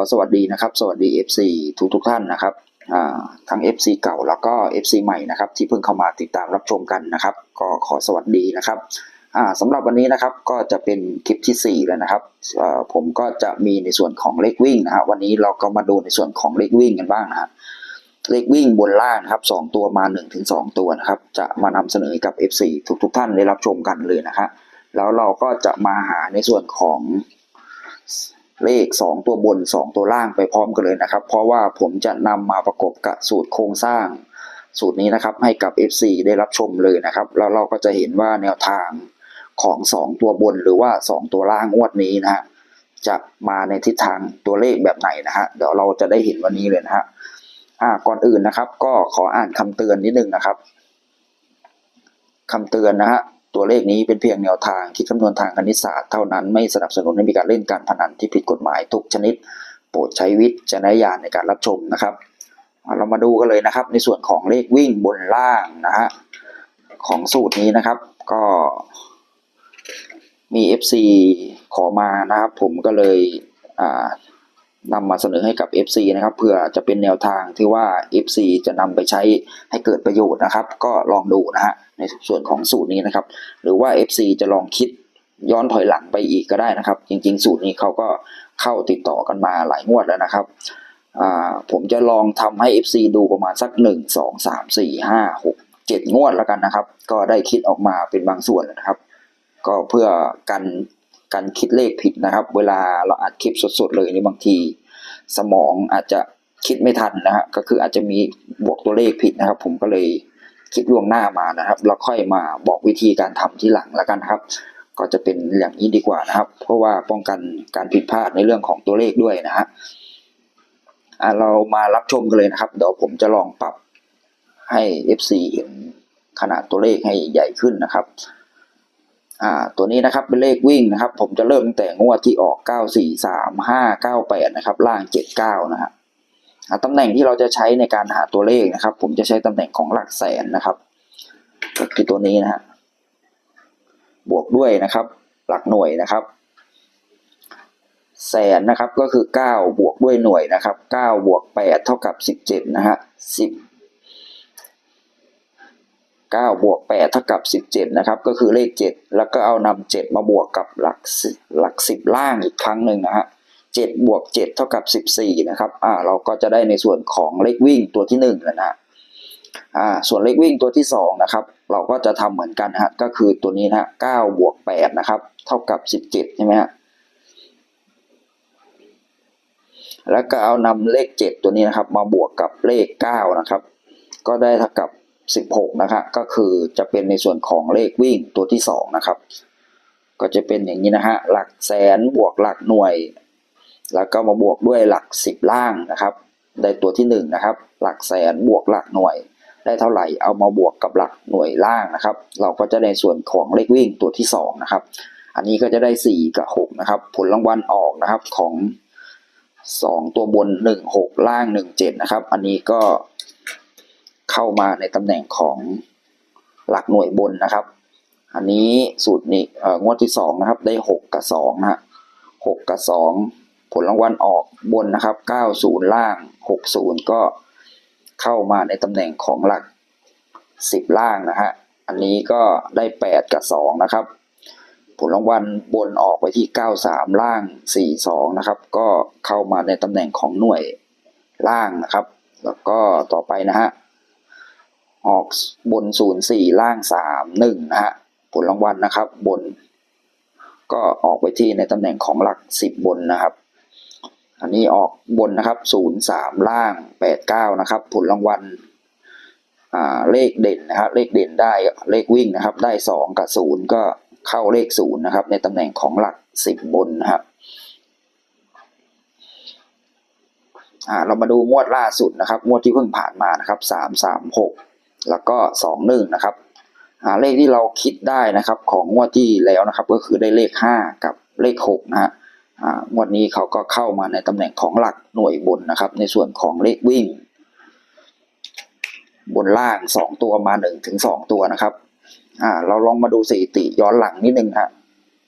อสวัสดีนะครับ สวัสดี FC ทุกทุกท่านนะครับทั้ง FC เก่าแล้วก็ FC ใหม่นะครับที่เพิ่งเข้ามาติดตามรับชมกันนะครับ ก็ขอสวัสดีนะครับสำหรับวันนี้นะครับก็จะเป็นคลิปที่ 4 แล้วนะครับผมก็จะมีในส่วนของเลขวิ่งนะฮะวันนี้เราก็มาดูในส่วนของเลขวิ่งกันบ้างนะฮะเลขวิ่งบนล่างครับสองตัวมา1ถึง2ตัวนะครับจะมานำเสนอกับ FC ทุกทุกท่านได้รับชมกันเลยนะฮะแล้วเราก็จะมาหาในส่วนของ เลข 2 ตัวบน 2 ตัวล่างไปพร้อมกันเลยนะครับ เพราะว่าผมจะนำมาประกบกับสูตรโครงสร้าง สูตรนี้นะครับให้กับ FC ได้รับชมเลยนะครับ แล้วเราก็จะเห็นว่าแนวทางของ 2 ตัวบนหรือว่า 2 ตัวล่างงวดนี้นะฮะจะมาในทิศทางตัวเลขแบบไหนนะฮะเดี๋ยวเราจะได้เห็นวันนี้เลยนะฮะอ่าก่อนอื่นนะครับ ก็ขออ่านคำเตือนนิดนึงนะครับคำเตือนนะฮะ ตัวเลขนี้เป็นเพียงแนวทางคิดคำนวณทางคณิตศาสตร์เท่านั้นไม่สนับสนุนให้มีการเล่นการพนันที่ผิดกฎหมายทุกชนิด โปรดใช้วิจารณญาณในการรับชมนะครับ เรามาดูกันเลยนะครับ ในส่วนของเลขวิ่งบนล่างนะฮะของสูตรนี้นะครับ ก็มี FC ขอมานะครับ ผมก็เลยนำมาเสนอให้กับ FC นะครับเพื่อจะเป็นแนวทางที่ว่า FC จะนำไปใช้ให้เกิดประโยชน์นะครับ ก็ลองดูนะฮะ ในส่วนของสูตรนี้นะครับ หรือว่า FC จะลองคิดย้อนถอยหลังไปอีกก็ได้นะครับ จริง ๆ สูตรนี้เขาก็เข้าติดต่อกันมาหลายงวดแล้วนะครับผมจะลองทำให้ FC ดูประมาณสัก 1 2 3 4 5 6 7 งวดแล้วกันนะครับ ก็ได้คิดออกมาเป็นบางส่วนนะครับ ก็เพื่อกันกันคิดเลขผิดนะครับ เวลาเราอัดคลิปสดๆเลยนี่บางที สมองอาจจะคิดไม่ทันนะฮะก็คืออาจจะมีบวกตัวเลขผิดนะครับ ผมก็เลย คิดล่วงหน้ามานะครับ แล้วค่อยมาบอกวิธีการทำที่หลังแล้วกันครับ ก็จะเป็นอย่างนี้ดีกว่านะครับ เพราะว่าป้องกันการผิดพลาดในเรื่องของตัวเลขด้วยนะฮะเรามารับชมกันเลยนะครับเดี๋ยวผมจะลองปรับให้ FC เห็นขนาดตัวเลขให้ใหญ่ขึ้นนะครับตัวนี้นะครับเป็นเลขวิ่งนะครับ ผมจะเริ่มตั้งแต่งวดที่ออก 9 4 3 5 9 8 นะครับ ล่าง 79 นะฮะอ่า ตำแหน่งที่เราจะใช้ในการหาตัวเลขนะครับ ผมจะใช้ตำแหน่งของหลักแสนนะครับ ก็คือตัวนี้นะฮะบวกด้วยนะครับ หลักหน่วยนะครับ แสนนะครับก็คือ 9 บวกด้วยหน่วยนะครับ9บวก8เท่ากับ 17นะฮะ10 9บวก8เท่ากับ 17 นะครับ ก็คือเลข 7 แล้วก็เอานำ7มาบวกกับหลักหลัก 10 ล่างอีกครั้งหนึ่งนะฮะ 7บวก7เท่ากับ 14 นะครับ อ่า เราก็จะได้ในส่วนของเลขวิ่งตัวที่1แล้วนะฮะ อ่า ส่วนเลขวิ่งตัวที่2นะครับ เราก็จะทำเหมือนกันฮะ ก็คือตัวนี้นะฮะ9บวก8นะครับ เท่ากับ 17 ใช่ไหมฮะ แล้วก็เอานำเลข 7 ตัวนี้นะครับ มาบวกกับเลข 9 นะครับ ก็ได้เท่ากับ 16 นะครับ ก็คือจะเป็นในส่วนของเลขวิ่งตัวที่2นะครับก็จะเป็นอย่างนี้นะฮะ หลักแสนบวกหลักหน่วย แล้วก็มาบวกด้วยหลัก 10 ล่างนะครับ ได้ตัวที่1นะครับ หลักแสนบวกหลักหน่วย ได้เท่าไหร่เอามาบวกกับหลักหน่วยล่างนะครับ เราก็จะในส่วนของเลขวิ่งตัวที่2นะครับ อันนี้ก็จะได้ 4 กับ 6 นะครับ ผลรางวัลออกนะครับของ 2 ตัวบน 1 6 ล่าง 1 7 นะครับ อันนี้ก็เข้ามาในตำแหน่งของหลักหน่วยบนนะครับ อันนี้สูตรนี้งวดที่สองนะครับได้หกกับสองนะฮะหกกับสอง ผลรางวัลออกบนนะครับเก้าศูนย์ล่างหกศูนย์ก็เข้ามาในตำแหน่งของหลักสิบล่างนะฮะ อันนี้ก็ได้แปดกับสองนะครับ ผลรางวัลบนออกไปที่เก้าสามล่างสี่สองนะครับ ก็เข้ามาในตำแหน่งของหน่วยล่างนะครับ แล้วก็ต่อไปนะฮะ ออกบนศูนย์สี่ล่างสามหนึ่งนะฮะ ผลรางวัลนะครับบนก็ออกไปที่ในตำแหน่งของหลักสิบบนนะครับ อันนี้ออกบนนะครับศูนย์สามล่างแปดเก้านะครับ ผลรางวัลเลขเด่นนะครับ เลขเด่นได้เลขวิ่งนะครับ ได้สองกับศูนย์ก็เข้าเลขศูนย์นะครับ ในตำแหน่งของหลักสิบบนนะครับเรามาดูงวดล่าสุดนะครับ งวดที่เพิ่งผ่านมานะครับสามสามหกแล้วก็สองหนึ่งนะครับเลขที่เราคิดได้นะครับของงวดที่แล้วนะครับ ก็คือได้เลขห้ากับเลขหกนะฮะอ่า งวดนี้เขาก็เข้ามาในตำแหน่งของหลักหน่วยบนนะครับ ในส่วนของเลขวิ่ง บนล่างสองตัวมาหนึ่งถึงสองตัวนะครับเราลองมาดูสถิติย้อนหลังนิดนึงฮะ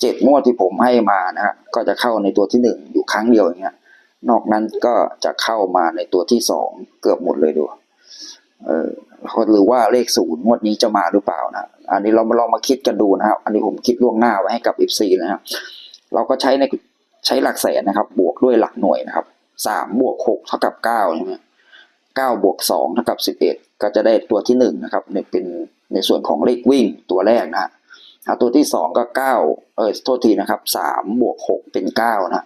เจ็ดงวดที่ผมให้มานะฮะก็จะเข้าในตัวที่หนึ่งอยู่ครั้งเดียวอย่างเงี้ยนอกนั้นก็จะเข้ามาในตัวที่สองเกือบหมดเลยดูเออหรือว่าเลขศูนย์งวดนี้จะมาหรือเปล่านะอันนี้เรามาลองมาคิดกันดูนะครับ อันนี้ผมคิดล่วงหน้าไว้ให้กับ FC นะครับเราก็ใช้ใน ใช้หลักแสนนะครับ บวกด้วยหลักหน่วยนะครับสามบวกหกเท่ากับเก้าใช่ไหมเก้าบวกสองเท่ากับสิบเอ็ดก็จะได้ตัวที่หนึ่งนะครับเนี่ยเป็นในส่วนของเลขวิ่งตัวแรกนะฮะตัวที่สองก็เก้าเออโทษทีนะครับสามบวกหกเป็นเก้านะ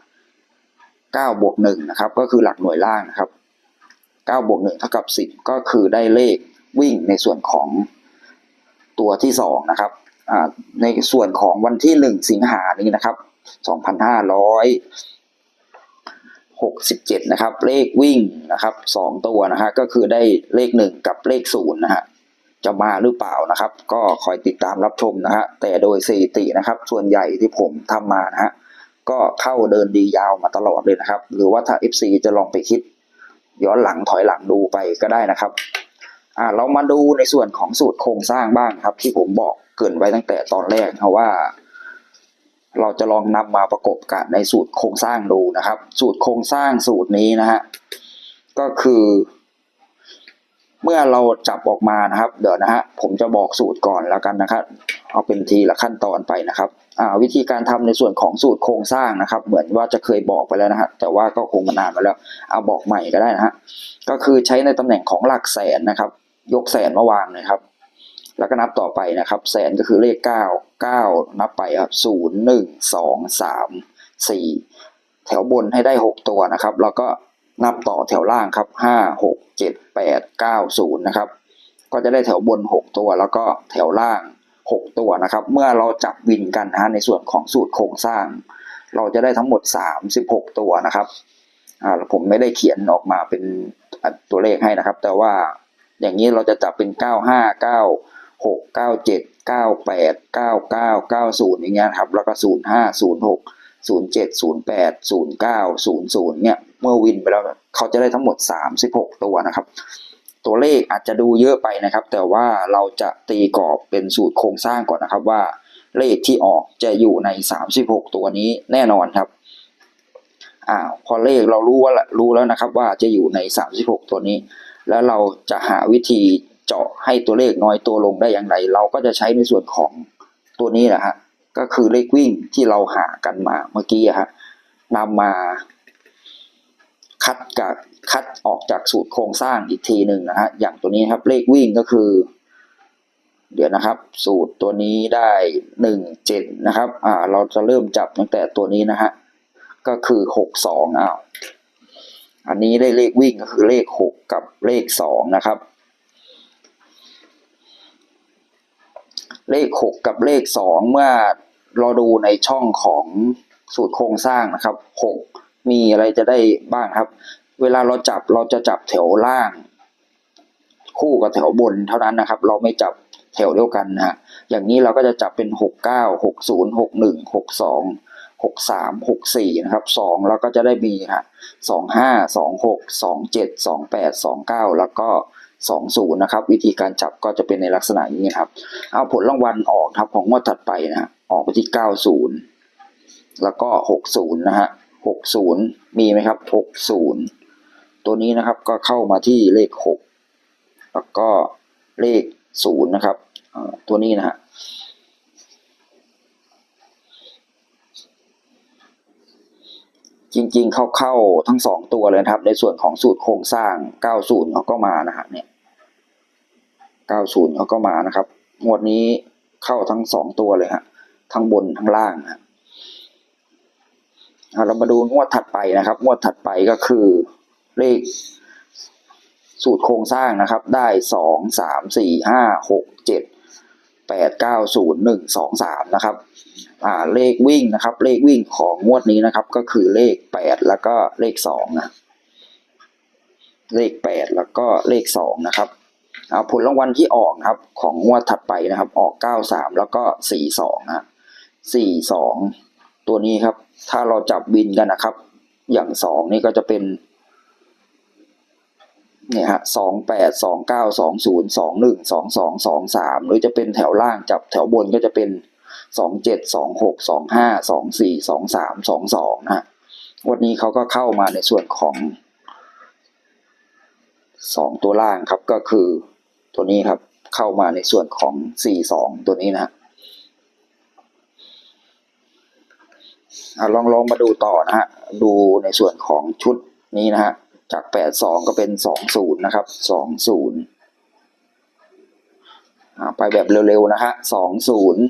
เก้าบวกหนึ่งนะครับ ก็คือหลักหน่วยล่างนะครับเก้าบวกหนึ่งเท่ากับสิบก็คือได้เลขวิ่งในส่วนของตัวที่สองนะครับในส่วนของวันที่หนึ่งสิงหานี้นะครับ สองพันห้าร้อยหกสิบเจ็ดนะครับ เลขวิ่งนะครับสองตัวนะฮะก็คือได้เลขหนึ่งกับเลขศูนย์นะฮะจะมาหรือเปล่านะครับ ก็คอยติดตามรับชมนะฮะแต่โดยสถิตินะครับ ส่วนใหญ่ที่ผมทำมานะฮะก็เข้าเดินดียาวมาตลอดเลยนะครับ หรือว่าถ้า FC จะลองไปคิด ย้อนหลังถอยหลังดูไปก็ได้นะครับอ่าเรามาดูในส่วนของสูตรโครงสร้างบ้างครับ ที่ผมบอกเกินไว้ตั้งแต่ตอนแรกนะว่า เราจะลองนำมาประกบกันในสูตรโครงสร้างดูนะครับ สูตรโครงสร้างสูตรนี้นะฮะก็คือ เมื่อเราจับออกมานะครับ เดี๋ยวนะฮะผมจะบอกสูตรก่อนแล้วกันนะครับ เอาเป็นทีละขั้นตอนไปนะครับวิธีการทำในส่วนของสูตรโครงสร้างนะครับ เหมือนว่าจะเคยบอกไปแล้วนะฮะแต่ว่าก็คงมานานไปแล้ว เอาบอกใหม่ก็ได้นะฮะก็คือใช้ในตำแหน่งของหลักแสนนะครับ ยกแสนมาวางเลยครับ แล้วก็นับต่อไปนะครับ แสนก็คือเลขเก้าเก้านับไปครับศูนย์หนึ่งสองสามสี่แถวบนให้ได้หกตัวนะครับ แล้วก็นับต่อแถวล่างครับห้าหกเจ็ดแปดเก้าศูนย์นะครับ ก็จะได้แถวบนหกตัว แล้วก็แถวล่างหกตัวนะครับ เมื่อเราจับวินกันนะฮะในส่วนของสูตรโครงสร้าง เราจะได้ทั้งหมดสามสิบหกตัวนะครับอ่าผมไม่ได้เขียนออกมาเป็นตัวเลขให้นะครับ แต่ว่าอย่างนี้เราจะจับเป็นเก้า หกเก้าเจ็ดเก้าแปดเก้าเก้าเก้าศูนย์อย่างเงี้ยครับแล้วก็ศูนย์ห้าศูนย์หกศูนย์เจ็ดศูนย์แปดศูนย์เก้าศูนย์ศูนย์เนี่ยเมื่อวินไปแล้วเขาจะได้ทั้งหมดสามสิบหกตัวนะครับ ตัวเลขอาจจะดูเยอะไปนะครับ แต่ว่าเราจะตีกรอบเป็นสูตรโครงสร้างก่อนนะครับว่าเลขที่ออกจะอยู่ในสามสิบหกตัวนี้แน่นอนครับอ่าพอเลขเรารู้ว่ารู้แล้วนะครับว่าจะอยู่ใน 36 ตัวนี้ แล้วเราจะหาวิธี เจาะให้ตัวเลขน้อยตัวลงได้อย่างไร เราก็จะใช้ในส่วนของตัวนี้แหละฮะก็คือเลขวิ่งที่เราหากันมาเมื่อกี้อะฮะนำมาคัดกับคัดออกจากสูตรโครงสร้างอีกทีหนึ่งนะฮะอย่างตัวนี้ครับเลขวิ่งก็คือ เดี๋ยวนะครับ สูตรตัวนี้ได้หนึ่งเจ็ดนะครับอ่าเราจะเริ่มจับตั้งแต่ตัวนี้นะฮะก็คือหกสองอ้าวอันนี้ได้เลขวิ่งก็คือเลขหกกับเลขสองนะครับ เลขหกกับเลขสองเมื่อเราดูในช่องของสูตรโครงสร้างนะครับหกมีอะไรจะได้บ้างครับ เวลาเราจับเราจะจับแถวล่าง คู่กับแถวบนเท่านั้นนะครับ เราไม่จับแถวเดียวกันนะฮะอย่างนี้เราก็จะจับเป็นหกเก้าหกศูนย์หกหนึ่งหกสองหกสามหกสี่นะครับสองแล้วก็จะได้มีฮะสองห้าสองหกสองเจ็ดสองแปดสองเก้าแล้วก็ องศูนย์นะครับวิธีการจับก็จะเป็นในลักษณะนี้ครับ เอาผลรางวัลออกครับของงวดถัดไปนะออกไปที่เก้าศูนย์แล้วก็หกศูนย์นะฮะหกศูนย์มีไหมครับหกศูนย์ตัวนี้นะครับก็เข้ามาที่เลขหกแล้วก็เลขศูนย์นะครับตัวนี้นะฮะจริงๆ เข้าๆทั้งสองตัวเลยนะครับ ในส่วนของสูตรโครงสร้าง 90เขาก็มานะฮะเนี่ย 90เขาก็มานะครับงวดนี้เข้าทั้งสองตัวเลยฮะทั้งบนทั้งล่างฮะเรามาดูงวดถัดไปนะครับ งวดถัดไปก็คือเลขสูตรโครงสร้างนะครับ ได้สองสามสี่ห้าหกเจ็ดแปดเก้าศูนย์หนึ่งสองสามนะครับ อ่าเลขวิ่งนะครับ เลขวิ่งของงวดนี้นะครับ ก็คือเลขแปดแล้วก็เลขสองนะเลขแปดแล้วก็เลขสองนะครับ ผลรางวัลที่ออกครับ ของงวดถัดไปนะครับ ออกเก้าสามแล้วก็สี่สองนะสี่สองตัวนี้ครับ ถ้าเราจับบินกันนะครับ อย่างสองนี่ก็จะเป็น เนี่ยฮะสองแปดสองเก้าสองศูนย์สองหนึ่งสองสองสองสามหรือจะเป็นแถวล่างจับแถวบนก็จะเป็นสองเจ็ดสองหกสองห้าสองสี่สองสามสองสองนะฮะวันนี้เขาก็เข้ามาในส่วนของสองตัวล่างครับก็คือ ตัวนี้ครับ เข้ามาในส่วนของสี่สองตัวนี้นะฮะลองลองมาดูต่อนะฮะ ดูในส่วนของชุดนี้นะฮะ จากแปดสองก็เป็นสองศูนะครับสองศูนย์ไปแบบเร็วๆ นะฮะสองศูนย์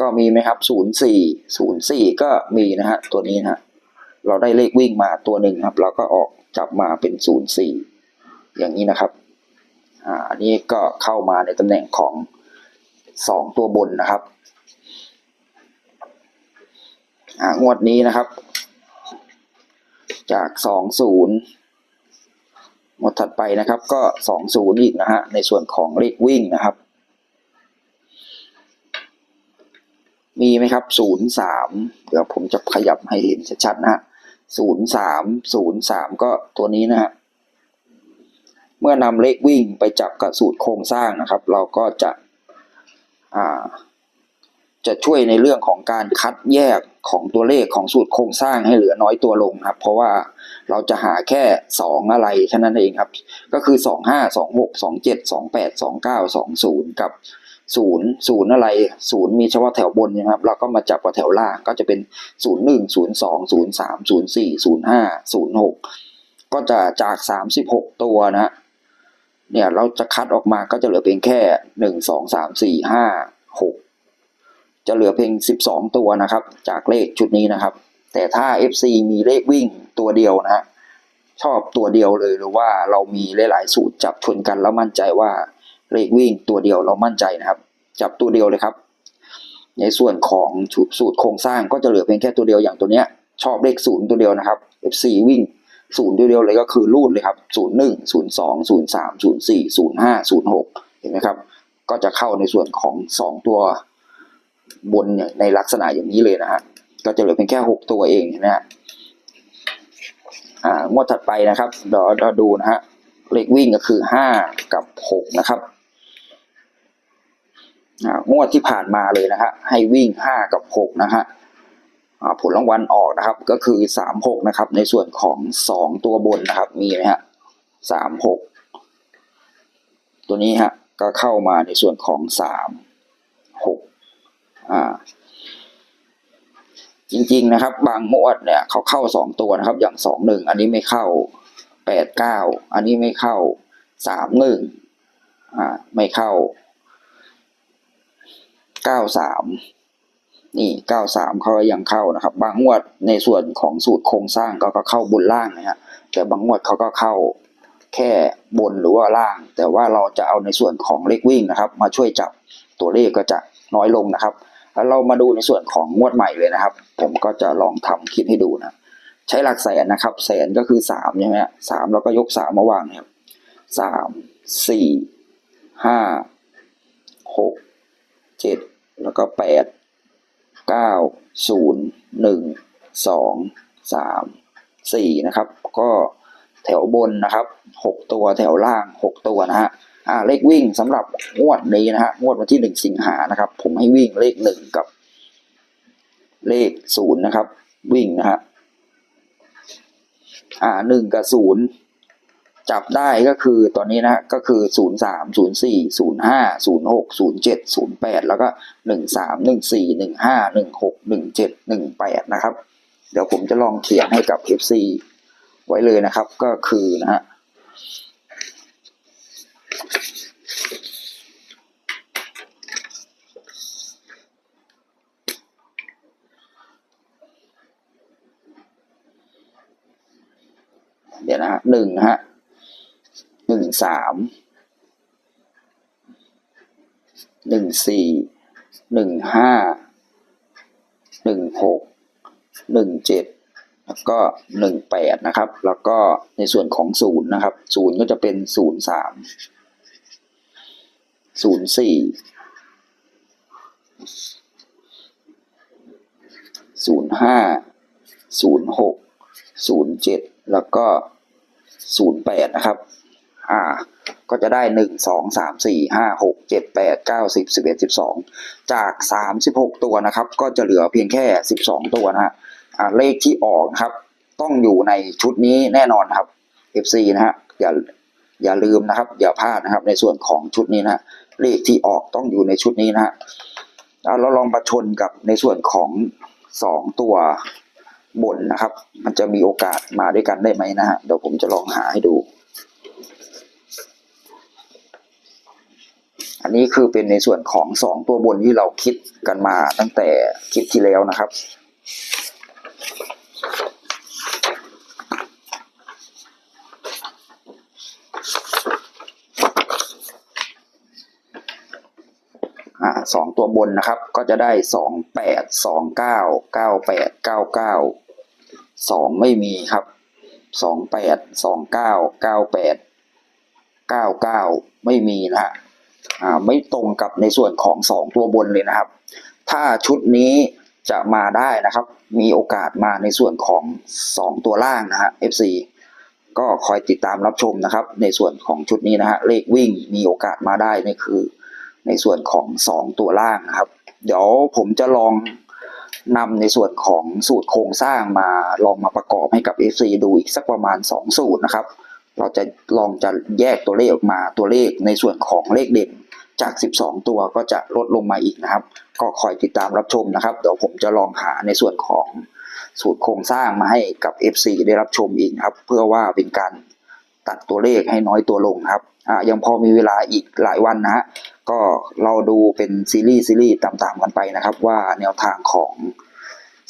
ก็มีไหมครับศูนย์สี่ศูนย์สี่ก็มีนะฮะ ตัวนี้นะฮะ เราได้เลขวิ่งมาตัวหนึ่งครับ เราก็ออกจับมาเป็นศูนย์สี่อย่างนี้นะครับ อ่าอันนี้ก็เข้ามาในตำแหน่งของสองตัวบนนะครับอ่างวดนี้นะครับ จากสองศูนย์หมดถัดไปนะครับก็สองศูนย์อีกนะฮะในส่วนของเลขวิ่งนะครับ มีไหมครับศูนย์สามเดี๋ยวผมจะขยับให้เห็นชัดๆนะฮะศูนย์สามศูนย์สามก็ตัวนี้นะฮะ เมื่อนำเลขวิ่งไปจับกับสูตรโครงสร้างนะครับ เราก็จะจะช่วยในเรื่องของการคัดแยกของตัวเลขของสูตรโครงสร้างให้เหลือน้อยตัวลงครับ เพราะว่าเราจะหาแค่สองอะไรแค่นั้นเองครับ ก็คือสองห้าสองหกสองเจ็ดสองแปดสองเก้าสองศูนย์กับศูนย์ศูนย์อะไรศูนย์มีเฉพาะแถวบนนะครับ เราก็มาจับกับแถวล่างก็จะเป็นศูนย์หนึ่งศูนย์สองศูนย์สามศูนย์สี่ศูนย์ห้าศูนย์หกก็จะจากสามสิบหกตัวนะ เนี่ยเราจะคัดออกมาก็จะเหลือเพียงแค่หนึ่งสองสามสี่ห้าหกจะเหลือเพียง12ตัวนะครับ จากเลขชุดนี้นะครับ แต่ถ้า FC มีเลขวิ่งตัวเดียวนะฮะชอบตัวเดียวเลยหรือว่าเรามีหลายๆสูตรจับชนกันแล้วมั่นใจว่าเลขวิ่งตัวเดียวเรามั่นใจนะครับ จับตัวเดียวเลยครับ ในส่วนของสูตรโครงสร้างก็จะเหลือเพียงแค่ตัวเดียวอย่างตัวเนี้ยชอบเลขศูนย์ตัวเดียวนะครับ FC วิ่ง ศูนย์เดียวๆเลยก็คือรูดเลยครับศูนย์หนึ่งศูนย์สองศูนย์สามศูนย์สี่ศูนย์ห้าศูนย์หกเห็นไหมครับ ก็จะเข้าในส่วนของสองตัวบนในลักษณะอย่างนี้เลยนะฮะก็จะเหลือเพียงแค่หกตัวเองนะฮะอ่างวดถัดไปนะครับเดี๋ยวเราดูนะฮะเลขวิ่งก็คือห้ากับหกนะครับอ่างวดที่ผ่านมาเลยนะฮะให้วิ่งห้ากับหกนะฮะ ผลรางวัลออกนะครับ ก็คือสามหกนะครับ ในส่วนของสองตัวบนนะครับ มีไหมฮะสามหกตัวนี้ฮะก็เข้ามาในส่วนของสามหกอ่าจริงๆนะครับ บางหมวดเนี่ยเขาเข้าสองตัวนะครับ อย่างสองหนึ่งอันนี้ไม่เข้าแปดเก้าอันนี้ไม่เข้าสามหนึ่งอ่าไม่เข้าเก้าสาม นี่เก้าสามเขายังเข้านะครับ บางงวดในส่วนของสูตรโครงสร้างก็ก็เข้าบนล่างนะฮะแต่บางงวดเขาก็เข้าแค่บนหรือว่าล่าง แต่ว่าเราจะเอาในส่วนของเลขวิ่งนะครับ มาช่วยจับตัวเลขก็จะน้อยลงนะครับ แล้วเรามาดูในส่วนของงวดใหม่เลยนะครับ ผมก็จะลองทำคลิปให้ดูนะใช้หลักแสนนะครับ แสนก็คือสามใช่ไหมฮะสามแล้วก็ยกสามมาวางนะครับสามสี่ห้าหกเจ็ดแล้วก็แปด เก้าศูนย์หนึ่งสองสามสี่นะครับ ก็แถวบนนะครับหกตัวแถวล่างหกตัวนะฮะอ่าเลขวิ่งสำหรับงวดนี้นะฮะงวดวันที่หนึ่งสิงหานะครับ ผมให้วิ่งเลขหนึ่งกับ เลขศูนย์นะครับ วิ่งนะฮะอ่าหนึ่งกับศูนย์ จับได้ก็คือตอนนี้นะก็คือ 0 3 0 4 0 5 0 6 0 7 0 8 แล้วก็ 1 3 1 4 1 5 1 6 1 7 1 8 นะครับ เดี๋ยวผมจะลองเขียนให้กับ FC ไว้เลยนะครับก็คือนะฮะเดี๋ยวนะฮะหนึ่งฮะ หนึ่งสามหนึ่งสี่หนึ่งห้าหนึ่งหกหนึ่งเจ็ดแล้วก็หนึ่งแปดนะครับ แล้วก็ในส่วนของศูนย์นะครับศูนย์ก็จะเป็นศูนย์สามศูนย์สี่ศูนย์ห้าศูนย์หกศูนย์เจ็ดแล้วก็ศูนย์แปดนะครับ อ่า ก็จะได้หนึ่งสองสามสี่ห้าหกเจ็ดแปดเก้าสิบสิบเอ็ดสิบสองจากสามสิบหกตัวนะครับ ก็จะเหลือเพียงแค่สิบสองตัวนะฮะอ่าเลขที่ออกครับ ต้องอยู่ในชุดนี้แน่นอนครับ FC นะฮะอย่าอย่าลืมนะครับ อย่าพลาดนะครับ ในส่วนของชุดนี้นะเลขที่ออกต้องอยู่ในชุดนี้นะฮะเอาเราลองประชนกับในส่วนของสองตัวบนนะครับ มันจะมีโอกาสมาด้วยกันได้ไหมนะฮะเดี๋ยวผมจะลองหาให้ดู อันนี้คือเป็นในส่วนของสองตัวบนที่เราคิดกันมาตั้งแต่คลิปที่แล้วนะครับอ่าสองตัวบนนะครับ ก็จะได้สองแปดสองเก้าเก้าแปดเก้าเก้าสองไม่มีครับสองแปดสองเก้าเก้าแปดเก้าเก้าไม่มีนะฮะ ไม่ตรงกับในส่วนของสองตัวบนเลยนะครับ ถ้าชุดนี้จะมาได้นะครับ มีโอกาสมาในส่วนของสองตัวล่างนะฮะ FC ก็คอยติดตามรับชมนะครับ ในส่วนของชุดนี้นะฮะเลขวิ่งมีโอกาสมาได้นี่คือ ในส่วนของสองตัวล่างนะครับ เดี๋ยวผมจะลองนำในส่วนของสูตรโครงสร้างมาลองมาประกอบให้กับ FC ดูอีกสักประมาณ 2 สูตรนะครับ เราจะลองจะแยกตัวเลขออกมาตัวเลขในส่วนของเลขเด่น จาก 12 ตัวก็จะลดลงมาอีกนะครับ ก็คอยติดตามรับชมนะครับ เดี๋ยวผมจะลองหาในส่วนของสูตรโครงสร้างมาให้กับ FC ได้รับชมอีกครับ เพื่อว่าเป็นการตัดตัวเลขให้น้อยตัวลงครับอ่ายังพอมีเวลาอีกหลายวันนะฮะก็เราดูเป็นซีรีส์ซีรีส์ตามๆกันไปนะครับ ว่าแนวทางของ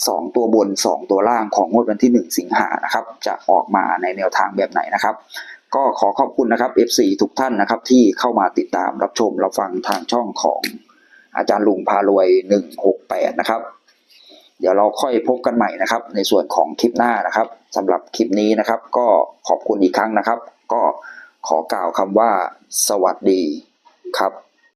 สองตัวบนสองตัวล่างของงวดวันที่หนึ่งสิงหานะครับ จะออกมาในแนวทางแบบไหนนะครับ ก็ขอขอบคุณนะครับ FC ทุกท่านนะครับที่เข้ามาติดตามรับชมรับฟังทางช่องของอาจารย์ลุงพารวยหนึ่งหกแปดนะครับ เดี๋ยวเราค่อยพบกันใหม่นะครับ ในส่วนของคลิปหน้านะครับสำหรับคลิปนี้นะครับ ก็ขอบคุณอีกครั้งนะครับ ก็ขอกล่าวคำว่าสวัสดีครับ